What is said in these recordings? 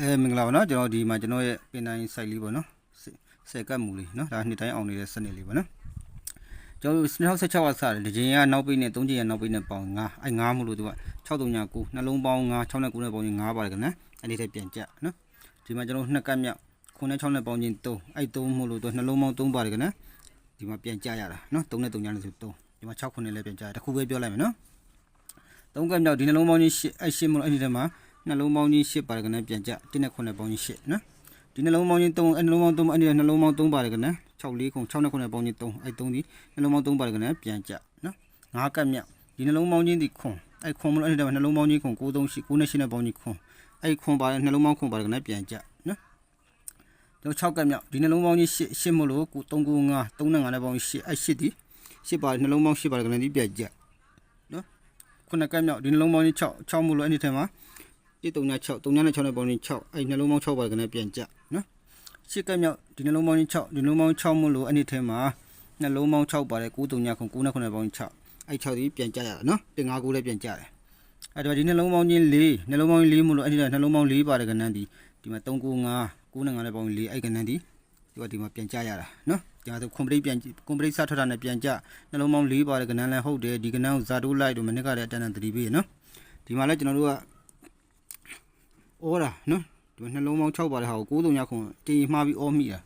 အဲမင်္ဂလာပါနော်ကျွန်တော်ဒီမှာကျွန်တော်ရဲ့ပင်တိုင်း site လေးပေါ့နော်ဆယ်ကတ်မူလေးနော်ဒါနှစ်တိုင်းအောင်နေတဲ့စနစ်လေးပေါ့နော်ကျွန်တော်2016ကစတယ်ဒီချိန်ကနောက်ပိတ်နဲ့3ချိန်ကနောက်ပိတ်နဲ့ပေါင်း9အဲ9မို့လို့သူက6339နှလုံးပေါင်း9 6နဲ့9နဲ့ပေါင်းရင်9ပါတယ်ခင်ဗျအဲ့ဒီထက်ပြန်ကြနော်ဒီမှာကျွန်တော်နှစ်ကတ်မြောက်9နဲ့6နဲ့ပေါင်းရင်3အဲ့3မို့လို့သူနှလုံးပေါင်း3ပါတယ်ခင်ဗျဒီမှာပြန်ကြရတာနော်3နဲ့3ညနဲ့ဆို3ဒီမှာ6ခုနဲ့လည်းပြန်ကြရတခုပဲပြောလိုက်မယ်နော်3ကတ်မြောက်ဒီနှလုံးပေါင်းချင်း8အဲ့8မို့လို့အဲ့ဒီထဲမှာ နှလုံးပေါင်းချင်း8ပါတယ်ခင်ဗျပြန်ကြ1နဲ့9နဲ့ပေါင်းရင်8နော်ဒီနှလုံးပေါင်းချင်း3အဲ့နှလုံးပေါင်း3အဲ့ဒီနှလုံးပေါင်း3ပါတယ်ခင်ဗျ6 4ခု6နဲ့9နဲ့ပေါင်းချင်း3အဲ့3ဒီနှလုံးပေါင်း3ပါတယ်ခင်ဗျပြန်ကြနော်5ကတ်မြောက်ဒီနှလုံးပေါင်းချင်းဒီခွန်အဲ့ခွန်မလို့အဲ့ဒီထဲမှာနှလုံးပေါင်းချင်းခွန်9 3 8 9နဲ့8နဲ့ပေါင်းချင်းခွန်အဲ့ခွန်ပါတယ်နှလုံးပေါင်းခွန်ပါတယ်ခင်ဗျပြန်ကြနော်တော့6ကတ်မြောက်ဒီနှလုံးပေါင်းချင်း8 8မလို့3 9 5 3နဲ့5နဲ့ပေါင်း8အဲ့8ဒီ8ပါတယ်နှလုံးပေါင်း8ပါတယ်ခင်ဗျဒီပြန်ကြနော်ခုနကတ်မြောက်ဒီနှလုံးပေါင်းချင်း6 6မလို့အဲ့ဒီထဲမှာ 1 3 6 3နဲ့6နဲ့ပေါင်းချင်း6အဲ့နှလုံးပေါင်း6ပါတယ်ခင်ဗျပြန်ကြနော်ရှစ်ကတ်မြောက်ဒီနှလုံးပေါင်းချင်း6ဒီနှလုံးပေါင်း6မလို့အဲ့ဒီထဲမှာနှလုံးပေါင်း6ပါတယ်9 3ည9 9နဲ့9နဲ့ပေါင်း6အဲ့6ဒီပြန်ကြရတာနော်တင်5 9လည်းပြန်ကြတယ်အဲ့တော့ဒီနှလုံးပေါင်းချင်း4နှလုံးပေါင်း4မလို့အဲ့ဒီနှလုံးပေါင်း4ပါတယ်ကနန်းဒီဒီမှာ3 9 5 9နဲ့9နဲ့ပေါင်း4အဲ့ကနန်းဒီဒီကဒီမှာပြန်ကြရတာနော်ကြာဆိုကွန်ပလိတ်ပြန်ကွန်ပလိတ်စထွက်တာနဲ့ပြန်ကြနှလုံးပေါင်း4ပါတယ်ကနန်းလည်းဟုတ်တယ်ဒီကနန်းကိုဇာတိုးလိုက်တော့မနစ်ကလည်းအတန်းတန်းသတိပေးရနော်ဒီမှာလည်းကျွန်တော်တို့က ဩတာနော်ဒီနှလုံးပေါင်း6ပါတယ်ဟာကို9 3ညခွန်တင်မှားပြီးဩမိတာ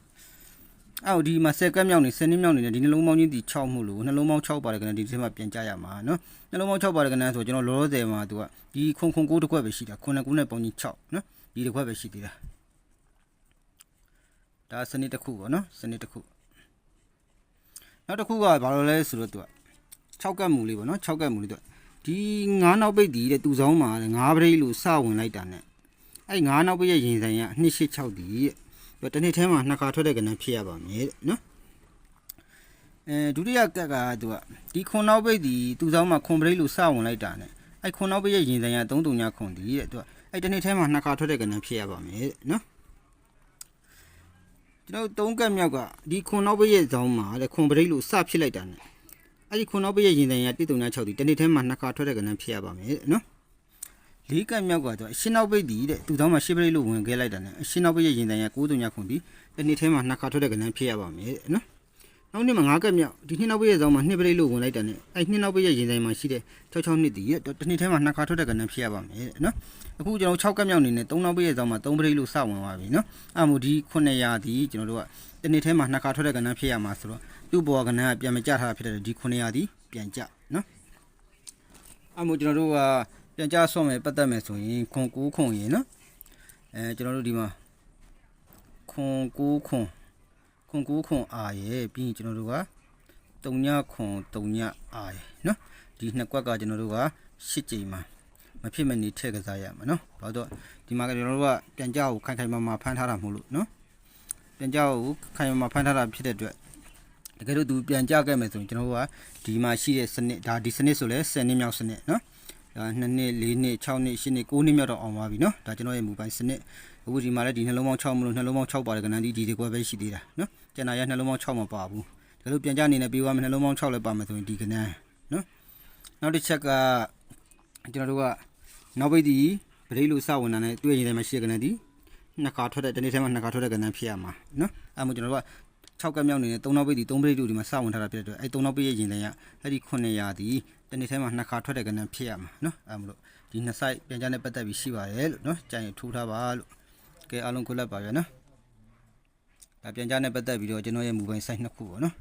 အော်ဒီမှာဆက်ကက်မြောက်နေဆယ်နှစ်မြောက်နေတဲ့ဒီနှလုံးပေါင်းချင်းဒီ6မှုလို့နှလုံးပေါင်း6ပါတယ်ကနန်းဒီဒီမှာပြန်ကြရမှာနော်နှလုံးပေါင်း6ပါတယ်ကနန်းဆိုကျွန်တော်လောလောဆယ်မှာသူကဒီခွန်ခွန်9တစ်ခွက်ပဲရှိတာခွန်9နဲ့ပေါင်းချင်း6နော်ဒီတစ်ခွက်ပဲရှိသေးတာဒါစနစ်တစ်ခုပေါ့နော်စနစ်တစ်ခုနောက်တစ်ခုကဘာလို့လဲဆိုတော့သူက6ကက်မူလေးပေါ့နော်6ကက်မူလေးသူဒီ9နောက်ပိတ်ဒီတဲ့သူဆောင်မှာ9ပရိလို့စဝင်လိုက်တာ ਨੇ အဲ့9နောက်ပိတ်ရဲ့ရင်ဆိုင်က286ဒီတဲ့တနေ့ထဲမှာနှစ်ခါထွက်တဲ့ကဏ္ဍဖြစ်ရပါမယ်တဲ့နော်အဲဒုတိယကက်ကသူကဒီခွန်နောက်ပိတ်ဒီသူဆောင်မှာခွန်ပရိလို့စဝင်လိုက်တာ ਨੇ အဲ့ခွန်နောက်ပိတ်ရဲ့ရင်ဆိုင်က339ခွန်ဒီတဲ့သူကအဲ့တနေ့ထဲမှာနှစ်ခါထွက်တဲ့ကဏ္ဍဖြစ်ရပါမယ်တဲ့နော်ကျွန်တော်သုံးကက်မြောက်ကဒီခွန်နောက်ပိတ်ရဲ့ဇောင်းမှာတဲ့ခွန်ပရိတ်လို့စဖြစ်လိုက်တာ ਨੇ အဲ့ဒီခွန်နောက်ပိတ်ရဲ့ရင်တန်ရ136ဒီတနေ့ထဲမှာနှစ်ခါထွက်တဲ့ကဏ္ဍဖြစ်ရပါမယ်တဲ့နော် လေးကက်မြောက်ကတော့အရှင်းနောက်ပိတ်ဒီတဲ့သူတောင်းမှာရှစ်ပရိတ်လို့ဝင်ခဲ့လိုက်တာ ਨੇ အရှင်းနောက်ပိတ်ရဲ့ရင်တန်ရ939ခွန်ဒီတနေ့ထဲမှာနှစ်ခါထွက်တဲ့ကဏ္ဍဖြစ်ရပါမယ်တဲ့နော်နောက်နေ့မှာ9ကက်မြောက်ဒီနှစ်နောက်ပိတ်ရဲ့ဇောင်းမှာနှစ်ပရိတ်လို့ဝင်လိုက်တာ ਨੇ အဲ့နှစ်နောက်ပိတ်ရဲ့ရင်တန်မှာရှိတဲ့66နှစ်ဒီတဲ့တနေ့ထဲမှာနှစ်ခါထွက်တဲ့ကဏ္ဍဖြစ်ရပါမယ်တဲ့နော်အခုကျွန်တော်6ကက်မြောက်နေနဲ့3နောက်ပိတ်ရဲ့ဇောင်းမှာ3ပရိတ်လို့စဝင်သွားပြီနော်အဲ့မို့ဒီ900ဒီကျွန်တော်တို့ကတနေ့ထဲမှာနှစ်ခါထွက်တဲ့ကဏ္ဍဖြစ်ရမှာဆိုတော့သူ့ဘောကဏ္ဍကပြန်မကြထားတာဖြစ်တဲ့ဒီ900ဒီပြန်ကြနော်အဲ့မို့ကျွန်တော်တို့က ပြန်ကြဆော့မယ်ပတ်သက်မယ်ဆိုရင်ခွန်9ခွန်ရင်နော်အဲကျွန်တော်တို့ဒီမှာခွန်9ခွန်ခွန်9ခွန်အာရဲ့ပြီးရင်ကျွန်တော်တို့က3ညခွန်3ညအာရဲ့နော်ဒီနှစ်ကွက်ကကျွန်တော်တို့က8ကြိမ်မှာမဖြစ်မနေထည့်ကစားရမှာနော်ဘာလို့ဒီမှာကကျွန်တော်တို့ကပြန်ကြကိုခိုင်ခိုင်မာမာဖမ်းထားတာမဟုတ်လို့နော်ပြန်ကြကိုခိုင်မာမာဖမ်းထားတာဖြစ်တဲ့အတွက်တကယ်လို့သူပြန်ကြခဲ့မယ်ဆိုရင်ကျွန်တော်တို့ကဒီမှာရှိတဲ့စနစ်ဒါဒီစနစ်ဆိုလဲ10နှစ်မြောက်စနစ်နော်ဒါ 2နှစ်4နှစ်6နှစ်8နှစ်9နှစ်မြောက်တော့အောင်သွားပြီနော်ဒါကျွန်တော်ရဲ့မူပိုင်စနစ်အခုဒီမှာလည်းဒီနှလုံးပေါင်း6မလို့နှလုံးပေါင်း6ပါတယ်ကနန်းဒီဒီဒီကွဲပဲရှိသေးတာနော်ကျန်တာရနှလုံးပေါင်း6မပါဘူးဒါလို့ပြန်ကြအနေနဲ့ပြီးသွားမယ်နှလုံးပေါင်း6လည်းပါမယ်ဆိုရင်ဒီကနန်းနော်နောက်တစ်ချက်ကကျွန်တော်တို့ကနောက်ပိတ်ဒီဗရိတ်လို့စဝင်တာနဲ့တွေ့ရင်လည်းမရှိတဲ့ကနန်းဒီနှစ်ခါထွက်တဲ့တနေ့ထဲမှာနှစ်ခါထွက်တဲ့ကနန်းဖြစ်ရမှာနော်အဲမို့ကျွန်တော်တို့က6ကက်မြောက်နေနဲ့3နောက်ပိတ်ဒီ3ပိတ်တို့ဒီမှာစဝင်ထားတာဖြစ်တဲ့အတွက်အဲ3နောက်ပိတ်ရဲ့ရင်တန်းရအဲ့ဒီ900ဒီ တနေ့ထဲမှာနှစ်ခါထွက်တဲ့ကနန်းဖြစ်ရမှာနော်အဲမို့လို့ဒီနှစ် site ပြန်ကြတဲ့ပတ်သက်ပြီးရှိပါတယ်လို့နော်ကြိုင်ထိုးထားပါလို့ကဲအားလုံးခုလက်ပါဗျာနော်ဒါပြန်ကြတဲ့ပတ်သက်ပြီးတော့ကျွန်တော်ရဲ့မူပိုင် site နှစ်ခုပေါ့နော်